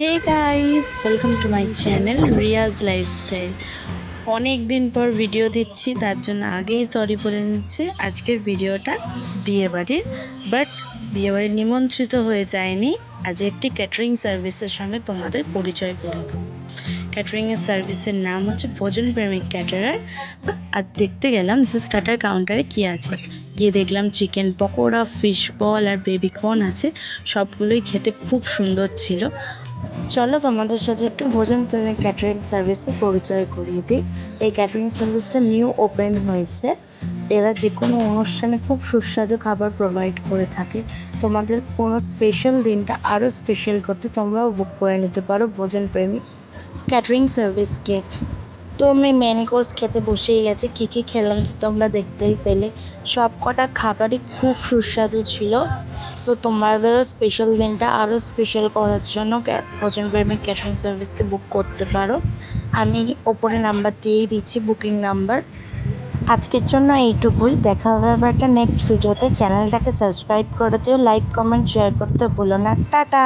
Hey guys welcome to my channel Riyaz lifestyle অনেক দিন পর ভিডিও দিচ্ছি, তার জন্য আগেই সরি বলে নিচ্ছি। আজকের ভিডিওটা বিয়ে বাড়ির বাট বিয়ে বাড়ির নিমন্ত্রিত হয়ে যায়নি। আজ একটি ক্যাটারিং সার্ভিসের সঙ্গে তোমাদের পরিচয় করে দেবো। ক্যাটারিংয়ের সার্ভিসের নাম হচ্ছে ভোজন প্রেমিক ক্যাটারার আর দেখতে গেলাম যে স্টার্টার কাউন্টারে কী আছে। গিয়ে দেখলাম চিকেন পকোড়া ফিশ বল আর বেবি কর্ন আছে। সবগুলোই খেতে খুব সুন্দর ছিল। চলো তোমাদের সাথে একটু ভোজন প্রেমিক ক্যাটারিং সার্ভিসে পরিচয় করিয়ে দিই। এই ক্যাটারিং সার্ভিসটা নিউ ওপেন হয়েছে। এরা যে কোনো অনুষ্ঠানে খুব সুস্বাদু খাবার প্রোভাইড করে থাকে। তোমাদের কোনো স্পেশাল দিনটা আরও স্পেশাল করতে তোমরাও বুক করে নিতে পারো ভোজন প্রেমী ক্যাটারিং সার্ভিসকে তো আমি মেন কোর্স খেতে বসেই গেছি। কী কী খেলাম তো তোমরা দেখতেই পেলে। সব কটা খাবারই খুব সুস্বাদু ছিল। তো তোমাদেরও স্পেশাল দিনটা আরও স্পেশাল করার জন্য ভোজন প্রেমিক ক্যাটারিং সার্ভিসকে বুক করতে পারো। আমি ওপরে নাম্বার দিয়েই দিচ্ছি বুকিং নাম্বার আজকের জন্য এইটুকুই। দেখা হবে আবার একটা নেক্সট ভিডিওতে চ্যানেলটাকে সাবস্ক্রাইব করে দিও লাইক কমেন্ট শেয়ার করতে ভুলো না। টাটা!